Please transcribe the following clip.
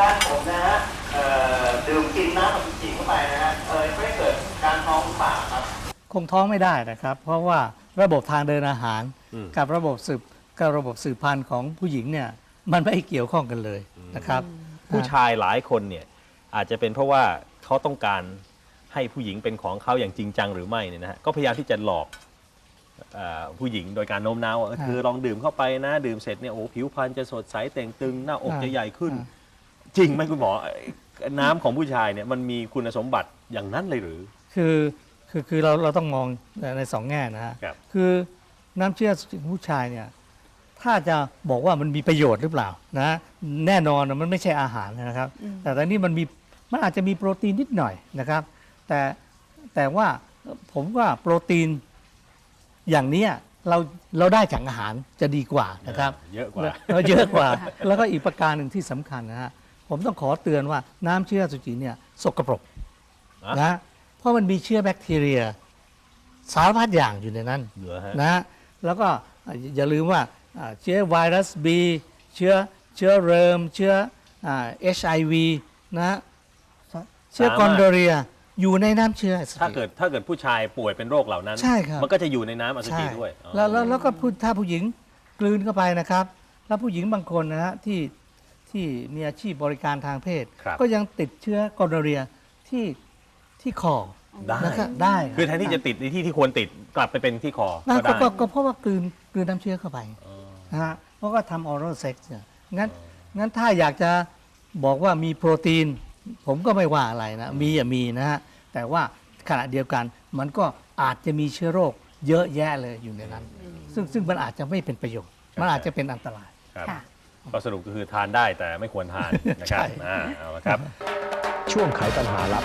ด้านผมนะฮะเอ่อดื่มกินน้ำกับจิ๋งเข้าไปนะฮะเออไม่เกิดการท้องป่าครับ คงท้องไม่ได้นะครับ เพราะว่าระบบทางเดินอาหารอืมกับระบบสืบกับระบบสืบพันธุ์ของผู้หญิงเนี่ยมันไม่เกี่ยวข้องกันเลยนะครับ ผู้ชายหลายคนเนี่ยอาจจะเป็นเพราะว่าเขาต้องการให้ผู้หญิงเป็นของเขาอย่างจริงจังหรือไม่เนี่ยนะฮะก็พยายามที่จะหลอกเออผู้หญิงโดยการโน้มน้าวว่าเออฮะคือลองดื่มเข้าไปนะ ดื่มเสร็จเนี่ยโอ้ผิวพรรณจะสดใสเต่งตึงหน้าอกฮะจะใหญ่ขึ้นฮะ จริงไหมคุณหมอไอ้น้ำของผู้ชายเนี่ยมันมีคุณสมบัติอย่างนั้นเลยหรือ คือคือคือเราเราต้องมองในสองแง่นะฮะครับคือน้ำเชื่อของผู้ชายเนี่ยถ้าจะบอกว่ามันมีประโยชน์หรือเปล่านะแน่นอนนะมันไม่ใช่อาหารนะครับ แต่ตอนนี้มันมีมันอาจจะมีโปรตีนนิดหน่อยนะครับ แต่แต่ว่าผมว่าโปรตีนอย่างเนี้ยเราเราได้จากอาหารจะดีกว่านะครับ เยอะกว่าแล้วเยอะกว่า แล้วก็อีกประการหนึ่งที่สำคัญนะฮะ ผมต้องขอเตือนว่าน้ำเชื้ออสุจิเนี่ยสกปรกอะนะเพราะมันมีเชื้อแบคทีเรีย สารพัดอย่างอยู่ในนั้น เหลือฮะ นะฮะแล้วก็อย่าลืมว่าอ่าเชื้อไวรัสบีเชื้อเชื้อเริม เชื้อเอชไอวีนะฮะเชื้อกอนโดเรียอยู่ในน้ำเชื้ออสุจิ ถ้าเกิดถ้าเกิดผู้ชายป่วยเป็นโรคเหล่านั้น ใช่ครับ มันก็จะอยู่ในน้ำอสุใช่จิด้วยอ๋อแล้วแล้วแล้วก็ผู้ถ้าผู้หญิงกลืนเข้าไปนะครับ แล้วผู้หญิงบางคนนะฮะที่ ที่มีอาชีพบริการทางเพศ ครับ ก็ยังติดเชื้อกอนโดเรียที่ที่คอได้นะครับได้คือแทนที่จะติดในที่ที่ควรติดกลับไปเป็นที่คอนั่นก็ก็ได้ ก็ก็เพราะว่ากลืนกลืนน้ำเชื้อเข้าไปอ๋อนะฮะเพราะก็ทำออรัลเซ็กซ์เนี่ยงั้นงั้นถ้าอยากจะบอกว่ามีโปรตีน ผมก็ไม่ว่าอะไรนะ มีอย่ามีนะฮะ แต่ว่าขณะเดียวกันมันก็อาจจะมีเชื้อโรคเยอะแยะเลยอยู่ในนั้น ซึ่งซึ่งมันอาจจะไม่เป็นประโยชน์ มันอาจจะเป็นอันตราย ครับ ค่ะ ก็สรุปก็คือทานได้แต่ไม่ควรทานนะครับใช่อ่าเอาละครับ ช่วงไขปัญหาลับ